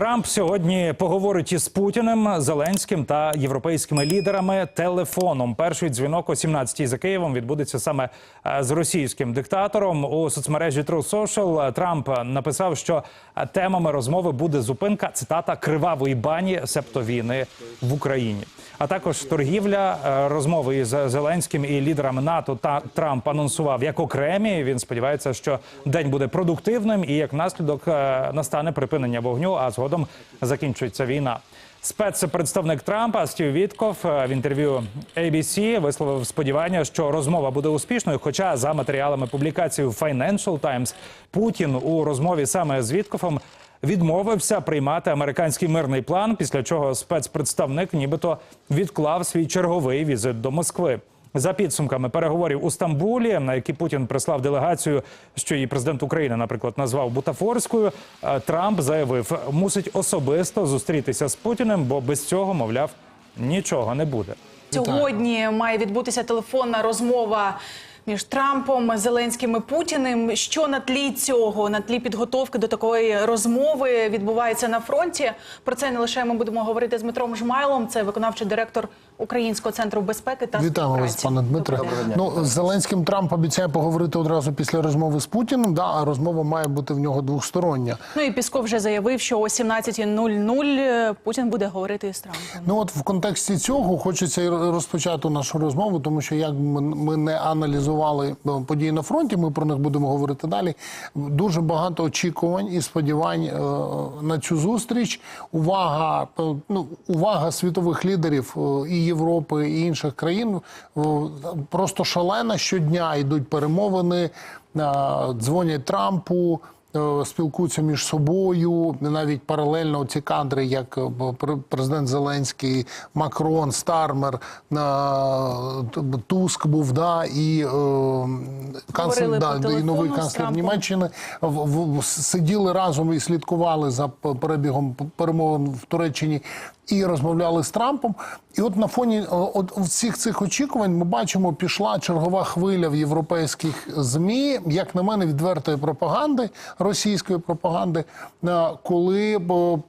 Трамп сьогодні поговорить із Путіним, Зеленським та європейськими лідерами телефоном. Перший дзвінок о 17-й за Києвом відбудеться саме е, з російським диктатором. У соцмережі True Social Трамп написав, що е, темами розмови буде зупинка цитата кривавої бані, себто війни в Україні. А також торгівля е, розмови із Зеленським і лідерами НАТО та Трамп анонсував як окремі. Він сподівається, що день буде продуктивним і як наслідок е, настане припинення вогню, а згодом закінчується війна. Спецпредставник Трампа Стів Вітков е, в інтерв'ю ABC висловив сподівання, що розмова буде успішною. Хоча за матеріалами публікації Financial Times Путін у розмові саме з Віткофом відмовився приймати американський мирний план, після чого спецпредставник нібито відклав свій черговий візит до Москви. За підсумками переговорів у Стамбулі, на які Путін прислав делегацію, що її президент України, наприклад, назвав бутафорською. е, Трамп заявив, мусить особисто зустрітися з Путіним, бо без цього, мовляв, нічого не буде. Сьогодні має відбутися телефонна розмова між Трампом, Зеленським і Путіним. Що на тлі цього, на тлі підготовки до такої розмови відбувається на фронті? Про це не лише ми будемо говорити з Дмитром Жмайлом. Це виконавчий директор Українського центру безпеки та Вітаємо вас, пане Дмитре. Ну з Зеленським Трамп обіцяє поговорити одразу після розмови з Путіним. Да, а розмова має бути в нього двостороння. Ну і Пісков вже заявив, що о 17.00 Путін буде говорити з Трампом. Ну от в контексті цього хочеться розпочати нашу розмову, тому що як ми, не аналізували е, події на фронті, ми про них будемо говорити далі. Дуже багато очікувань і сподівань е, на цю зустріч. Увага, е, ну увага світових лідерів е, і Європи і інших країн просто шалена. Щодня йдуть перемовини, дзвонять Трампу. Спілкуються між собою навіть паралельно ці кадри, як президент Зеленський, Макрон, Стармер, Туск був, да, і, канцлер, да, і новий канцлер Німеччини в- в- сиділи разом і слідкували за перебігом перемовин в Туреччині і розмовляли з Трампом. І от на фоні е, от всіх цих очікувань ми бачимо, пішла чергова хвиля в європейських змі, як на мене, відвертої пропаганди російської пропаганди, е, коли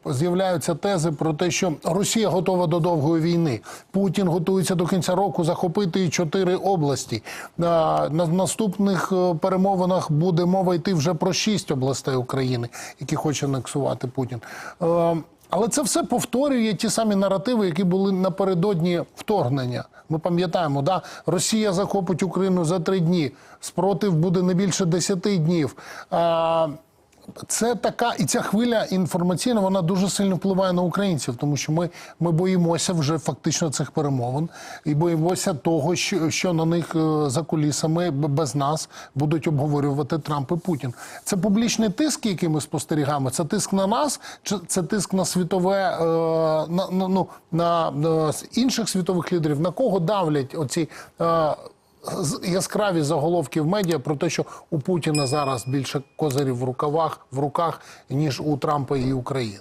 з'являються тези про те, що Росія готова до довгої війни. Путін готується до кінця року захопити чотири області. Е, На наступних е, перемовинах буде мова йти вже про шість областей України, які хоче анексувати Путін. Але це все повторює ті самі наративи, які були напередодні вторгнення. Ми пам'ятаємо, да? Росія захопить Україну за три дні, спротив буде не більше десяти днів. А, це така, і ця хвиля інформаційна, вона дуже сильно впливає на українців, тому що ми, ми боїмося вже фактично цих перемовин і боїмося того, що, що на них е, за кулісами без нас будуть обговорювати Трамп і Путін. Це публічний тиск, який ми спостерігаємо. Це тиск на нас, чи це тиск на світове е, на, на, ну, на, на інших світових лідерів, на кого давлять оці. Яскраві заголовки в медіа про те, що у Путіна зараз більше козирів в рукавах в руках ніж у Трампа і України.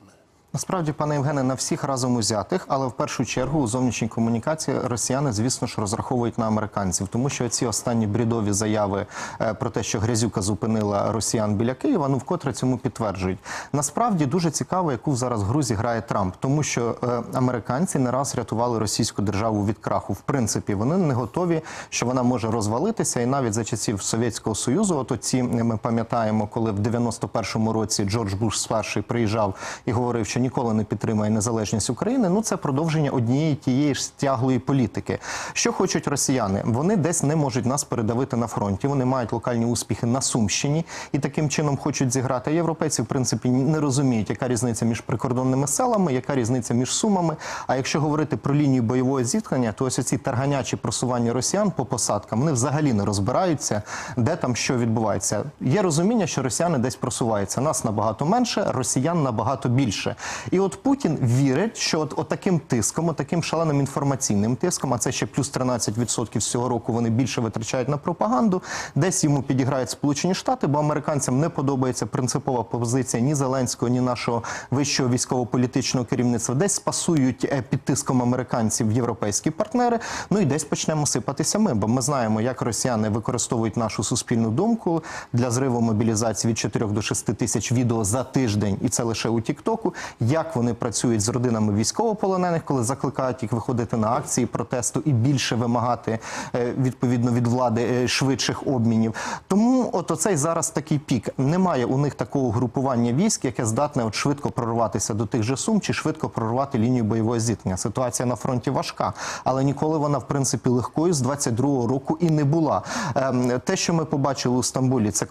Насправді, пане Євгене, на всіх разом узятих, але в першу чергу у зовнішній комунікації росіяни, звісно ж, розраховують на американців, тому що ці останні брідові заяви е, про те, що грязюка зупинила росіян біля Києва, ну вкотре цьому підтверджують. Насправді дуже цікаво, яку зараз гру зіграє Трамп, тому що е, американці не раз рятували російську державу від краху. В принципі, вони не готові, що вона може розвалитися, і навіть за часів Совєтського Союзу, от оці ми пам'ятаємо, коли в 91-му році Джордж Буш старший приїжджав і говорив, що ніколи не підтримає незалежність України. Ну це продовження однієї тієї ж стяглої політики. Що хочуть росіяни? Вони десь не можуть нас передавити на фронті. Вони мають локальні успіхи на Сумщині і таким чином хочуть зіграти. Європейці, в принципі, не розуміють, яка різниця між прикордонними селами, яка різниця між сумами. А якщо говорити про лінію бойового зіткнення, то ось оці тарганячі просування росіян по посадкам вони взагалі не розбираються, де там що відбувається. Є розуміння, що росіяни десь просуваються. Нас набагато менше, росіян набагато більше. І от Путін вірить, що от, от таким тиском, от таким шаленим інформаційним тиском, а це ще плюс 13% з цього року вони більше витрачають на пропаганду. Десь йому підіграють Сполучені Штати, бо американцям не подобається принципова позиція ні Зеленського, ні нашого вищого військово-політичного керівництва. Десь спасують е, під тиском американців європейські партнери. Ну і десь почнемо сипатися ми, бо ми знаємо, як росіяни використовують нашу суспільну думку для зриву мобілізації від 4 до 6 тисяч відео за тиждень, і це лише у Тіктоку. Як вони працюють з родинами військовополонених, коли закликають їх виходити на акції протесту і більше вимагати е, відповідно від влади е, швидших обмінів. Тому от оцей зараз такий пік. Немає у них такого групування військ, яке здатне от швидко прорватися до тих же сум чи швидко прорвати лінію бойового зіткнення. Ситуація на фронті важка, але ніколи вона в принципі легкою з 22-го року і не була. Ем, Те, що ми побачили у Стамбулі, це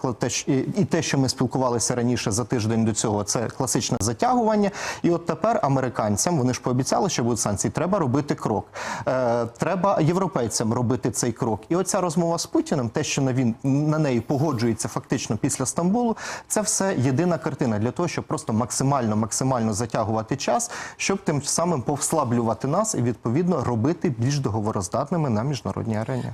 і те, що ми спілкувалися раніше за тиждень до цього, це класичне затягування. І от тепер американцям вони ж пообіцяли, що будуть санкції. Треба робити крок. Е, треба європейцям робити цей крок. І оця розмова з Путіним, те, що на він на неї погоджується фактично після Стамбулу, це все єдина картина для того, щоб просто максимально максимально затягувати час, щоб тим самим повслаблювати нас і відповідно робити більш договороздатними на міжнародній арені.